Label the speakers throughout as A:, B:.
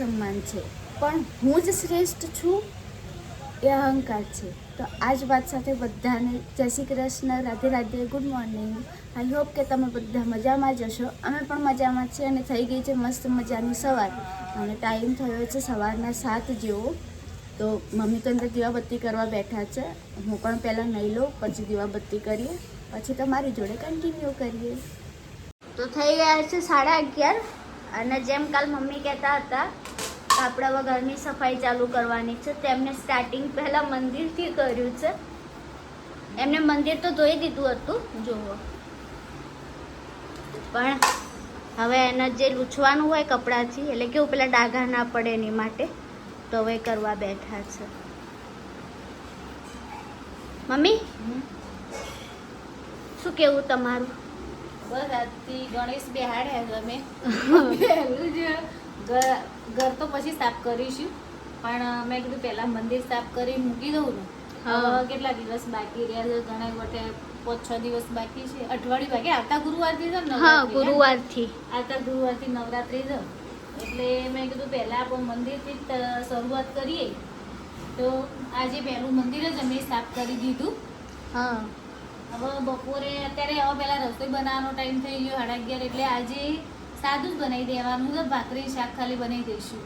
A: આત્મસન્માન છે. પણ હું જ શ્રેષ્ઠ છું એ અહંકાર છે. તો આ જ વાત સાથે બધાને જય Shri Krishna, Radhe Radhe, good morning. I hope કે તમે બધા મજામાં જ હશો. અમે પણ મજામાં છીએ અને થઈ ગઈ છે મસ્ત મજાની સવાર. અને ટાઈમ થયો છે સવારના સાત જેવો. તો મમ્મી તો અંદર દીવાબત્તી કરવા બેઠા છે. હું પણ પહેલાં નહીં લઉં, પછી દીવાબત્તી કરીએ. પછી તમારી જોડે કન્ટિન્યુ કરીએ. તો થઈ ગયા છે સાડા અગિયાર. અને જેમ કાલ મમ્મી કહેતા હતા આપણે હવે ઘરની સફાઈ ચાલુ કરવાની છે. તેમને સ્ટાર્ટિંગ પહેલાં મંદિરથી કર્યું છે. એમને મંદિર તો ધોઈ દીધું હતું જુઓ. પણ હવે એને જે લૂછવાનું હોય કપડાથી એટલે કેવું પેલા ડાઘા ના પડે એની માટે તો હવે કરવા બેઠા છે. મમ્મી? શું કેવું તમારું?
B: બસ આજથી ગણેશ બેહાડ્યા અમે. ઘર તો પછી સાફ કરીશું. પણ મેં કીધું પહેલાં મંદિર સાફ કરી મૂકી દઉં ને. કેટલા દિવસ બાકી રહ્યા છે? ઘણા વટે પાંચ છ દિવસ બાકી છે. અઠવાડિયું બાકી. આવતા ગુરુવારથી છે ને?
A: ગુરુવારથી.
B: આવતા ગુરુવારથી નવરાત્રી છે. એટલે મેં કીધું પહેલાં આપણે મંદિરથી શરૂઆત કરીએ. તો આજે પહેલું મંદિર જ અમે સાફ કરી દીધું.
A: હા.
B: હવે બપોરે અત્યારે હવે પહેલા રસોઈ બનાવવાનો ટાઈમ થઈ ગયો સાડા અગિયાર એટલે આજે સાદું જ બનાવી દેવાનું ભાખરી શાક ખાલી બનાવી દઈશું.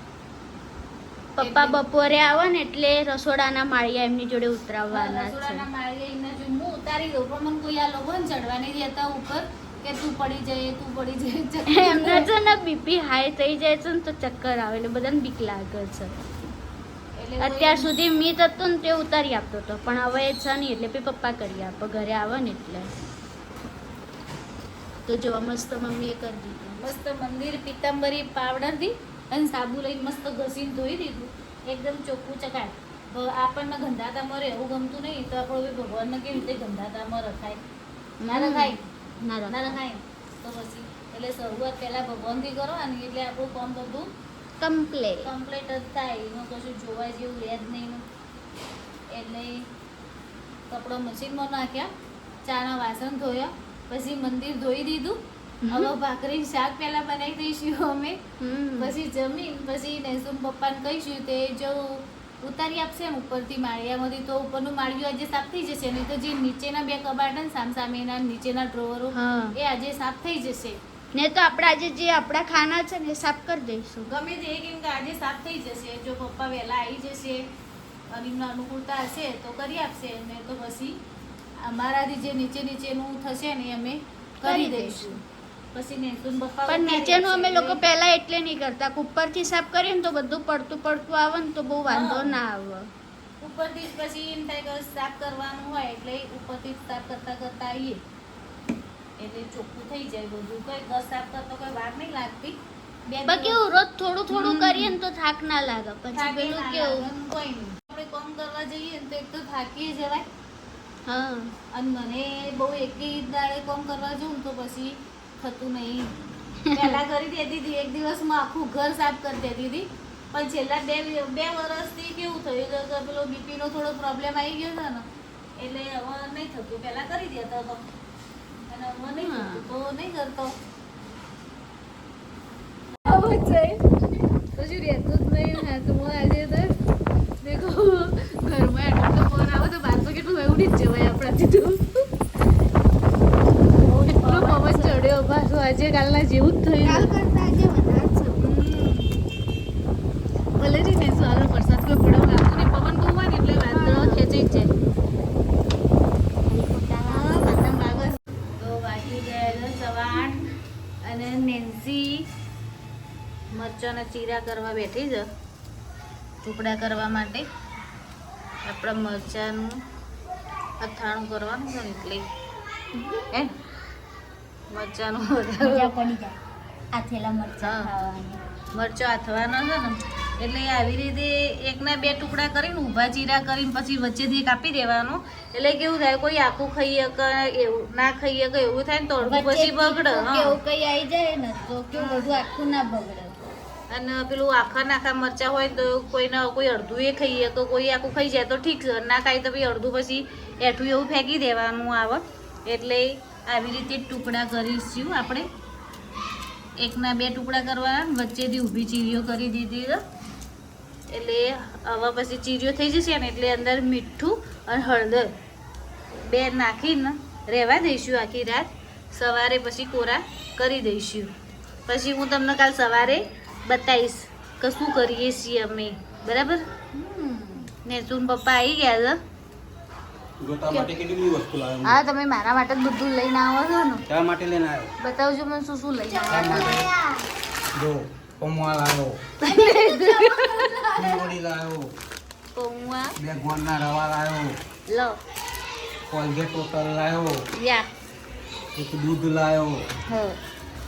A: પપ્પા બપોરે આવે ને એટલે રસોડાના માળિયા એમની જોડે ઉતરાવવાના
B: રસોડાના
A: માળિયા
B: એમના એમને જો હું ઉતારી દઉં પણ મને કોઈ આ લોકો ને ચડવા નહીં દેતા ઉપર કે તું પડી જાય તું પડી જાય
A: એમના છે ને બીપી હાઈ થઈ જાય છે ને તો ચક્કર આવે એટલે બધાને બીક લાગે છે. અત્યાર સુધી મીત હતું ને તે ઉતારી આપતો હતો પણ હવે એ છે નહીં એટલે પછી પપ્પા કરી આપે ઘરે આવે ને એટલે. તો જો મસ્ત મમ્મીએ કરી દીધું.
B: મસ્ત મંદિર પિત્તાંબરી પાવડરથી અને સાબુ લઈને મસ્ત ઘસીને ધોઈ દીધું. એકદમ ચોખ્ખું ચકાય આપણને આપણને મરે એવું ગમતું નહીં તો આપણે હવે ભગવાનને કેવી રીતે ગંધાતામાં રખાય? ના રખાય.
A: ના
B: રખાય. તો પછી એટલે શરૂઆત પહેલાં ભગવાનથી કરો અને એટલે આપણું કામ બધું
A: કમ્પ્લેટ
B: કમ્પ્લીટ જ થાય. એમાં કશું જોવા જેવું રહે જ નહીં એટલે કપડો મશીનમાં નાખ્યા ચાના વાસણ ધોયા પછી મંદિર ધોઈ દીધું. હવે ભાખરી શાક પહેલા બનાવી દઈશું અમે. પછી જમીન પછી નેસુમ પપ્પાને કહીશું તે જો ઉતારી આપશે ને ઉપરથી માળિયામાંથી તો ઉપરનું માળિયું આજે સાફ થઈ જશે. નહીં તો જે નીચેના બે કબાટ ને સામસામેના નીચેના ડ્રોવરો એ આજે સાફ થઈ જશે.
A: ને તો આપણે આજે જે આપણા ખાના છે ને સાફ કરી દઈશું.
B: ગમે તે કેમ કે આજે સાફ થઈ જશે. જો પપ્પા વહેલા આવી જશે અને અનુકૂળતા હશે તો કરી આપશે. ને તો પછી અમારાથી જે નીચે નીચેનું થશે ને અમે કરી દઈશું. પછી નેસુન પપ્પા
A: પણ નીચેનું અમે લોકો પહેલા એટલે નહીં કરતા. ઉપરથી સાફ કરીએ ને તો બધું પડતું પડતું આવે ને તો બહુ વાંધો ના આવે.
B: ઉપરથી જ પછી એમ થાય કે સાફ કરવાનું હોય એટલે ઉપરથી સાફ કરતા કરતા આવીએ એટલે ચોખ્ખું થઈ જાય બધું. કોઈ ઘર સાફ કરતો કોઈ વાર નહીં લાગતી. બે
A: કેવું રોજ થોડું થોડું કરીએ ને તો થાક ના લાગે. પછી પેલું કેવું?
B: કોઈ નહીં. આપણે કામ કરવા જઈએ ને તો એક તો થાકીએ જવાય
A: હા.
B: અને મને બહુ એકી દાડે કામ કરવા જઉં તો પછી થતું નહીં. પહેલા કરી દેતી હતી એક દિવસમાં આખું ઘર સાફ કરી દેતી હતી. પણ છેલ્લા બે બે વર્ષથી કેવું થયું તો કે પેલો બીપી નો થોડો પ્રોબ્લેમ આવી ગયો હતો ને એટલે હવે નહીં થતું. પહેલાં કરી દેતા હતો થતું તો નહીં કરતો. ઘરમાં આટલો ફોન આવે તો કેટલું ઉડી જ જવાય આપણાથી તો. ચડ્યો આજે કાલના જેવું જ
A: કાલ
B: થયું
A: કરતા આજે વધારે છે.
B: ભલે જ ને સારો વરસાદ કોઈ પડવા લાગતો નહીં પવન બહુ હોય ને એટલે વાદળો ખેંચાઈ જ જાય પતંગ વાગે છે. તો વાગી ગયા છે સવા આઠ અને નેન્સી મરચાંના ચીરા કરવા બેઠી છે ટુકડા કરવા માટે આપણા મરચાંનું અથાણું કરવાનું છે ને એટલે. હે? મરચાંનું
A: પડી જાય. આ થેલા મરચાં
B: હા. મરચો આથવાનો છે ને એટલે આવી રીતે એકના બે ટુકડા કરીને ઊભા ચીરા કરીને પછી વચ્ચેથી કાપી દેવાનું. એટલે કેવું થાય કોઈ આખું ખાઈએ કે એવું ના ખાઈએ કે એવું થાય ને તો અડધું પછી બગડે
A: એવું કઈ આવી જાય ને તો કેવું બધું આખું ના બગડે.
B: અને પેલું આખા નાખા મરચા હોય તો કોઈને કોઈ અડધું એ ખાઈએ, તો કોઈ આખું ખાઈ જાય તો ઠીક છે. ના ખાય તો પછી અડધું પછી એઠું એવું ફેંકી દેવાનું આવે એટલે આવી રીતે ટુકડા કરીશું આપણે. એકના બે ટુકડા કરવાના વચ્ચેથી ઊભી ચીરીઓ કરી દીધી એટલે હવે પછી ચીરીઓ થઈ જશે ને એટલે અંદર મીઠું અને હળદર બે નાખીને રહેવા દઈશું આખી રાત. સવારે પછી કોરા કરી દઈશું. પછી હું તમને કાલ સવારે બતાવીશ કે શું કરીએ છીએ અમે. બરાબર? ને સુન પપ્પા આવી ગયા છે હા તમે મારા માટે બધું લઈને આવો છો ને.
C: શા માટે લઈને આવ્યો.
B: બતાવજો મને શું શું લઈને આવ્યો.
C: જો પમવા લાવ્યો. ફૂલવડી લાવ્યો.
B: પમવા
C: બે ગોળના રવા લાવ્યો.
B: લો.
C: કોલગેટ ટોટલ લાવ્યો.
B: યા.
C: એક દૂધ લાવ્યો.
B: હ.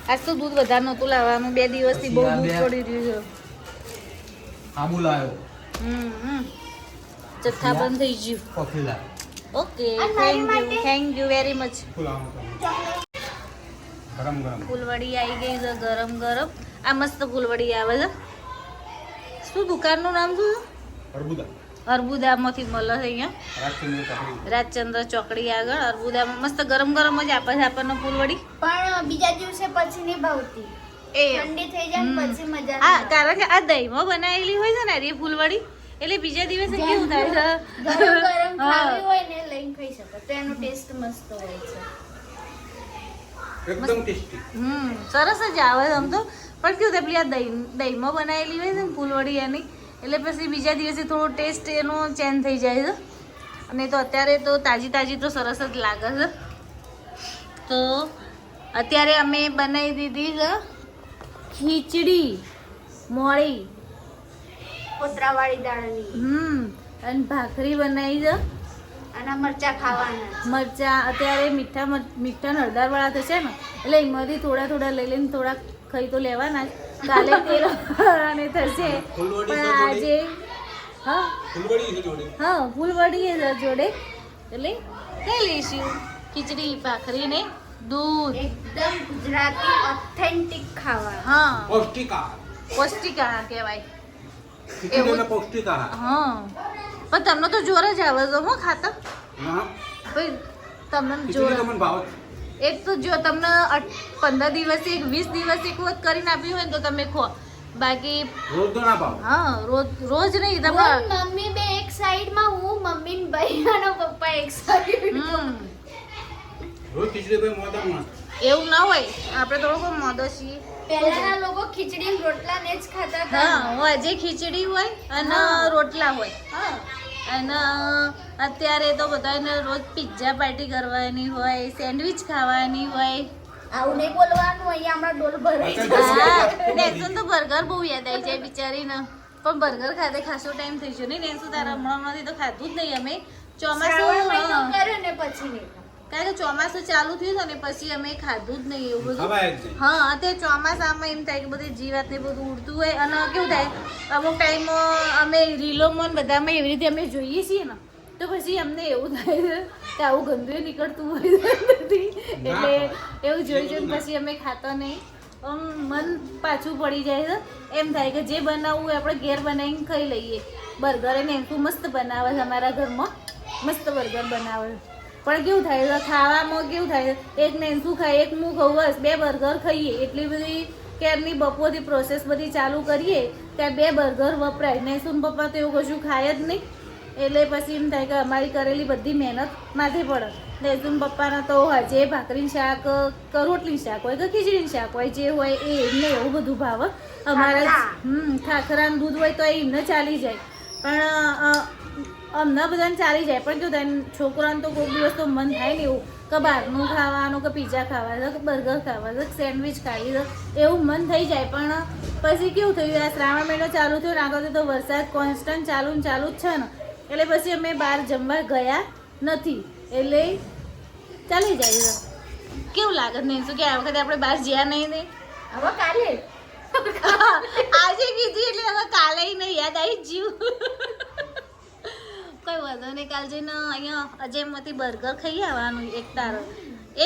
B: આજ તો દૂધ વધારે નહોતું લાવવાનું. બે દિવસથી બહુ દૂધ પડી રહ્યું
C: આબુ લાવ્યો.
B: છે હમ હમ. જથ્થા બંધ થઈ ગયું.
C: Coffee
B: okay thank you thank you very much
C: ગરમ ગરમ.
B: ફૂલવડી આવી ગઈ છે ગરમ ગરમ. આ મસ્ત ફૂલવડી આવે છે. શું દુકાનનું નામ શું? છે
C: અરબુદા.
B: અર્બુદામાંથી મળે છે અહીંયા.
C: રાજચંદ્ર
B: ચોકડી. આગળ અર્બુદામાં મસ્ત ગરમ ગરમ જ આપે છે આપણને ફૂલવડી
A: પણ બીજા દિવસે પછી નહીં ભાવતી.
B: એ
A: ઠંડી થઈ જાય પછી મજા
B: હા કારણ કે આ દહીંમાં બનાવેલી હોય છે ને એ ફૂલવડી એટલે બીજા દિવસે કેવું થાય.
A: ગરમ ખાવી હોય ને લઈને ખાઈ શકો તો એનો ટેસ્ટ મસ્ત હોય છે.
C: એકદમ ટેસ્ટી.
B: હમ સરસ જ આવે છે આમ તો. પણ કેવું થાય પેલી આ દહીં દહીંમાં બનાવેલી હોય છે ને ફૂલવડી એની એટલે પછી બીજા દિવસે થોડો ટેસ્ટ એનો ચેન્જ થઈ જાય છે. અને તો અત્યારે તો તાજી તાજી તો સરસ જ લાગે છે. તો અત્યારે અમે બનાવી દીધી છે ખીચડી મોળી.
A: કોતરાવાળી દાળની.
B: હમ અને ભાખરી બનાવી છે.
A: અને મરચા ખાવાના
B: મરચા અત્યારે મીઠા મીઠા હળદરવાળા થશે ને એટલે એમાંથી થોડા થોડા લઈ લઈને થોડા ખાઈ તો લેવાના જ. કાલે અને થશે. પણ આજે હા?
C: ફૂલવડી છે જોડે.
B: હા ફૂલવડી જોડે. એટલે કઈ લઈશું. ખીચડી ભાખરી ને દૂધ.
A: એકદમ ગુજરાતી ઓથેન્ટિક ખાવા
B: હા.
C: પૌષ્ટિક. આહાર
B: પૌષ્ટિક આહાર કહેવાય એવું.
C: પૌષ્ટિક. આહાર
B: હા. પણ તમને તો જોર જ આવે છે હું ખાતા. ભાઈ તમને જોર
C: તો મને ભાવે.
B: એક તો જો તમને પંદર દિવસે એક વીસ દિવસે એક વખત કરીને આપ્યું હોય ને તો તમે ખો. બાકી
C: રોજ તો ના પાવ
B: હા રોજ રોજ નહીં તમે
A: મમ્મી બે એક સાઈડમાં હું મમ્મી ને ભાઈ અને પપ્પા એક સાઈડ.
B: હમ.
C: રોજ ખીચડી ભાઈ મોદા
B: એવું ના હોય. આપણે થોડોક મોદો છીએ.
A: પહેલાના લોકો ખીચડી રોટલા ને જ ખાતા હતા.
B: હું આજે ખીચડી હોય અને રોટલા હોય.
A: હા.
B: અને અત્યારે તો બધાને રોજ પિઝા પાર્ટી કરવાની હોય સેન્ડવિચ ખાવાની હોય.
A: આવું નહીં બોલવાનું અહીંયા હમણાં ડોલ ભરાઈ
C: અચ્છા,
A: જશે.
B: તો બર્ગર બહુ યાદ આવી જાય બિચારીને. પણ બર્ગર ખાતે ખાસો ટાઈમ થઈ ગયો નહીં. નેન્સુ તારા હમણાં તો ખાધું જ નહીં અમે. ચોમાસું
A: કર્યું ને પછી નહીં.
B: કારણ કે ચોમાસું ચાલુ થયું ને પછી અમે ખાધું જ નહીં એવું બધું. હા અત્યારે ચોમાસામાં એમ થાય કે બધી જીવાત ને બધું ઉડતું હોય. અને કેવું થાય અમુક ટાઈમ અમે રીલોમાં બધામાં એવી રીતે અમે જોઈએ છીએ ને તો પછી અમને એવું થાય છે કે આવું ગંદુ નીકળતું હોય નથી એટલે એવું જોઈ જોઈને પછી અમે ખાતા નહીં. આમ મન પાછું પડી જાય છે. એમ થાય કે જે બનાવવું હોય આપણે ઘેર બનાવીને ખાઈ લઈએ. બર્ગર એને એમ મસ્ત બનાવે છે અમારા ઘરમાં. મસ્ત બર્ગર બનાવે છે. પણ કેવું થાય? ખાવામાં કેવું થાય? એક નેન્સું ખાય એક હું ખાઉં બસ બે બર્ગર ખાઈએ. એટલી બધી કેરની બપોરથી પ્રોસેસ બધી ચાલુ કરીએ ત્યાં બે બર્ગર વપરાય. નેસુન પપ્પા તો એવું કશું ખાય જ નહીં. એટલે પછી એમ થાય કે અમારી કરેલી બધી મહેનત માથે પડે. નેસુન પપ્પાના તો હજે ભાખરીનું શાક કે રોટલીનું શાક હોય કે ખીચડીનું શાક હોય જે હોય એ એમને એવું બધું ભાવે. અમારા હમ ખાખરાનું દૂધ હોય તો એમને ચાલી જાય. પણ અ, અમને બધાને ચાલી જાય. પણ જો તને છોકરાને તો કોઈ દિવસ તો મન થાય ને એવું કે બહારનું ખાવાનું કે પીઝા ખાવા છે કે બર્ગર ખાવા છે સેન્ડવિચ ખાવી છે એવું મન થઈ જાય. પણ પછી કેવું થયું? આ શ્રાવણ મહિનો ચાલુ થયો ને આગળ તો વરસાદ કોન્સ્ટન્ટ ચાલુ ને ચાલુ જ છે ને. એટલે પછી અમે બહાર જમવા ગયા નથી. એટલે ચાલી જાય કેવું લાગે નહીં શું કે આ વખતે આપણે બહાર જ્યાં નહીં નહીં
A: હવે કાલે.
B: આજે કીધી એટલે હવે કાલે નહીં. યાદ આવી જ જ્યું કઈ વાંધો નહીં. કાલ જઈને અહીંયા અજયમાંથી બર્ગર ખાઈ આવવાનું એક તારો.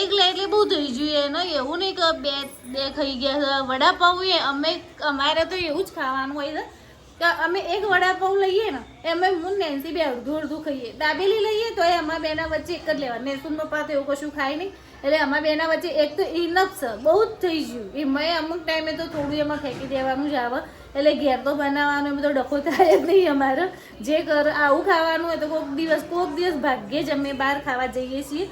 B: એક લે એટલે બહુ થઈ જોઈએ ને, એવું નહીં કે બે બે ખાઈ ગયા વડાપાઉં એ અમે, અમારે તો એવું જ ખાવાનું હોય છે કે અમે એક વડાપાઉં લઈએ ને, એમાં હું નેન્સી બે અડધું અડધું ખાઈએ. દાબેલી લઈએ તો એ અમારા બેના વચ્ચે એક જ લેવા નેસુન પપ્પા તો એવું કશું ખાય નહીં. એટલે અમારા બેના વચ્ચે એક તો ઇનફ છે. બહુ જ થઈ ગયું. એમાં અમુક ટાઈમે તો થોડું એમાં ફેંકી દેવાનું જ આવે. એટલે ઘેર તો બનાવવાનો બધો ડખો થાય જ નહીં અમારે. જે કર આવું ખાવાનું હોય તો કોઈક દિવસ કોઈક દિવસ ભાગ્યે જ અમે બહાર ખાવા જઈએ છીએ.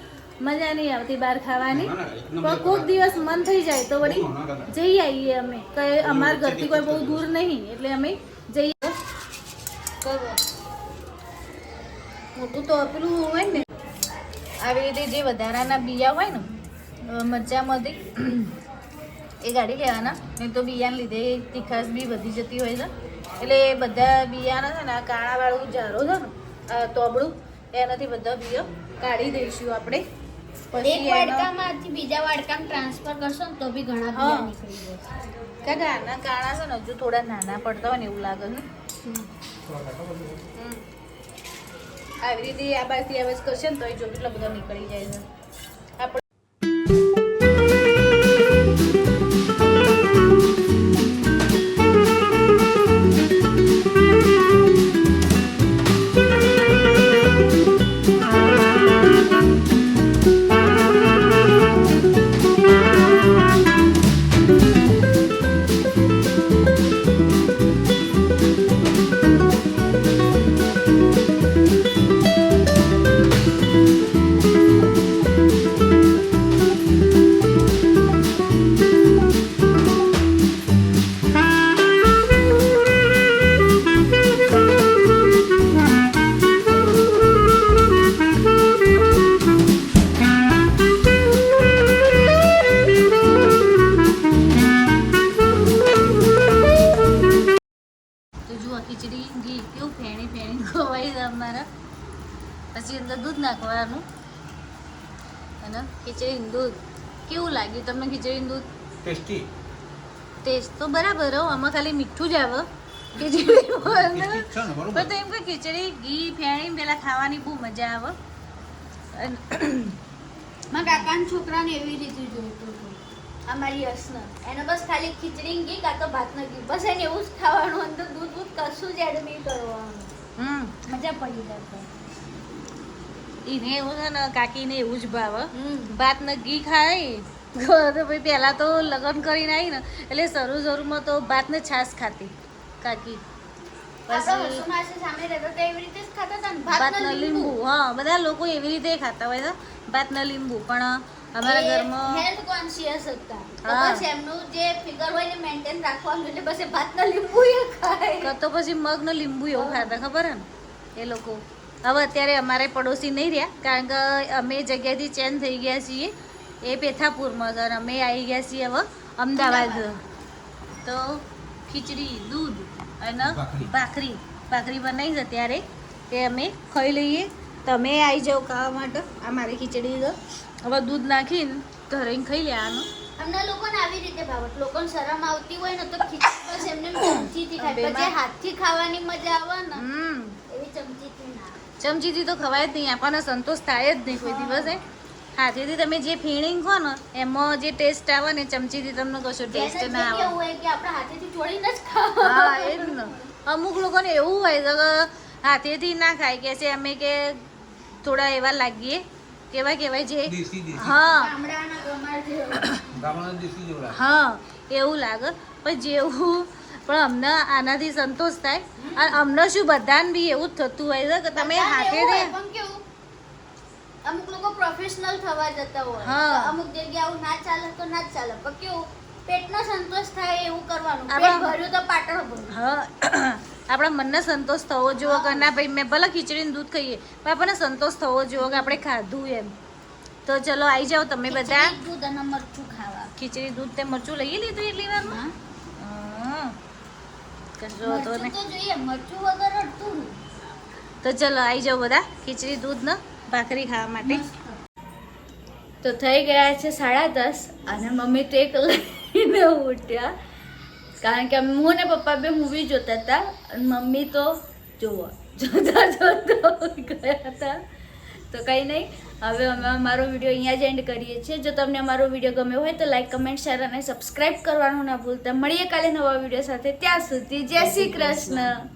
B: મજા નહીં આવતી બહાર ખાવાની. પણ કોઈક દિવસ મન થઈ જાય તો વળી જઈ આવીએ અમે. કે અમારા ઘરથી કોઈ બહુ દૂર નહીં એટલે અમે જઈએ. મોટું તો પેલું હોય ને આવી રીતે જે વધારાના બિયા હોય ને મજામાંથી મરચાંમાંથી એ કાઢી લેવાના. નહીં તો બિયાને લીધે તીખાશ બી વધી જતી હોય છે. એટલે એ બધા બિયાના છે ને આ કાણાવાળું જારો છે ને તોબડું એનાથી બધા બિયો કાઢી દઈશું આપણે.
A: એક
B: પછી
A: વાડકામાંથી બીજા વાડકામાં ટ્રાન્સફર કરશો ને તો બી ઘણા બધા નીકળી જશે.
B: કાકા આના કાણા છે ને હજુ થોડા નાના પડતા હોય ને એવું લાગે છે. આવી રીતે આ બાજુથી આવાજ કરશે ને તો જો કેટલા બધા નીકળી જાય છે. અને ખીચડીનું દૂધ. કેવું લાગ્યું તમને ખીચડીનું દૂધ?
C: ટેસ્ટી.
B: ટેસ્ટ તો બરાબર હો આમાં ખાલી મીઠું જ આવે. ખીચડી પણ તો એમ કે ખીચડી ઘી ફેણી પેલા ખાવાની બહુ મજા આવે.
A: મારા કાકાના છોકરાને એવી રીતે જોઈતું અમારી યશને એને બસ ખાલી ખીચડી ઘી કાં તો ભાત ઘી. બસ એને એવું જ ખાવાનું અંદર દૂધ દૂધ કશું જ એડ નહીં કરવાનું.
B: હમ.
A: મજા પડી જશે
B: એને એવું છે ને કાકીને એવું જ ભાવે. ભાત ને ઘી ખાય તો ભાઈ પહેલાં તો લગ્ન કરીને આવી ને એટલે શરૂ શરૂમાં તો ભાત ને છાશ ખાતી કાકી
A: ભાતના
B: લીંબુ? હા બધા લોકો એવી રીતે ખાતા હોય ભાત ને લીંબુ. પણ અમારા ઘરમાં
A: હેલ્થ કોન્શિયસ હતા. બસ એમનું જે ફિગર હોય ને મેન્ટેન રાખવાનું એટલે બસ એ ભાતના લીંબુ ખાય.
B: તો પછી મગ ને લીંબુ એવું ખાતા ખબર હે ને? એ લોકો. હવે અત્યારે અમારે પડોશી નહીં રહ્યા કારણ કે અમે જગ્યાથી ચેન્જ થઈ ગયા છીએ. એ પેથાપુરમાં અને અમે આવી ગયા છીએ હવે અમદાવાદ. તો ખીચડી દૂધ અને
C: ભાખરી.
B: ભાખરી. બનાવી છે ત્યારે એ અમે ખાઈ લઈએ. તમે આવી જાઓ ખાવા માટે આ મારી ખીચડી છે. હવે દૂધ નાખીને ઘરે ખાઈ લેવાનું
A: અમને લોકોને આવી રીતે ભાવત લોકોને શરમ આવતી હોય ને તો ખીચડી બસ એમને ચમચીથી ખાય. પછી હાથથી ખાવાની મજા આવે ને. ચમચીથી
B: તો ખવાય જ નહીં આપણને સંતોષ થાય જ નહીં કોઈ દિવસે. હાથેથી તમે જે ફીણીંગ ખો ને એમાં જે ટેસ્ટ આવે ને ચમચીથી તમને કશો ટેસ્ટ ના આવે.
A: કેવું હોય કે આપણા હાથેથી ચોળીને જ ખાવા.
B: હા એ જ ને. અમુક લોકોને એવું હોય તો કે હાથેથી ના ખાય કે છે અમે કે થોડા એવા લાગીએ. કેવા કહેવાય જે? હા. હા એવું લાગે. પણ જેવું પણ અમને આનાથી સંતોષ થાય. અને અમને શું બધાને બી એવું જ થતું હોય છે કે તમે હાથે
A: અમુક લોકો પ્રોફેશનલ થવા જતા હોય. અમુક જગ્યાએ આવું ના ચાલે તો ના ચાલે. પણ કેવું? પેટનો સંતોષ થાય એવું કરવાનું. પેટ ભર્યું તો પાટણ ભર્યું
B: હા. આપણા મનને સંતોષ થવો જોઈએ કે ના ભાઈ મેં ભલે ખીચડીનું દૂધ ખાઈએ પણ આપણને સંતોષ થવો જોઈએ કે આપણે ખાધું એમ. તો ચલો આવી જાઓ તમે બધા.
A: દૂધ અને મરચું ખાવા.
B: ખીચડી દૂધ તે મરચું લઈ લીધું એટલી વારમાં.
A: તો.
B: તો ચલો આવી જાઓ બધા ખીચડી દૂધ ને ભાખરી ખાવા માટે. તો થઈ ગયા છે સાડા દસ અને મમ્મી તો એક લઈને ઉઠ્યા. કારણ કે હું ને પપ્પા બે મૂવી જોતા હતા અને મમ્મી તો જોવા જોતા જોતા ગયા હતા. તો
D: કંઈ નહીં. હવે અમે અમારો વીડિયો અહીંયા જ એન્ડ કરીએ છીએ. જો તમને અમારો વીડિયો ગમ્યો હોય તો લાઈક કમેન્ટ શેર અને સબસ્ક્રાઈબ કરવાનું ના ભૂલતા. મળીએ કાલે નવા વીડિયો સાથે. ત્યાં સુધી જય શ્રી કૃષ્ણ.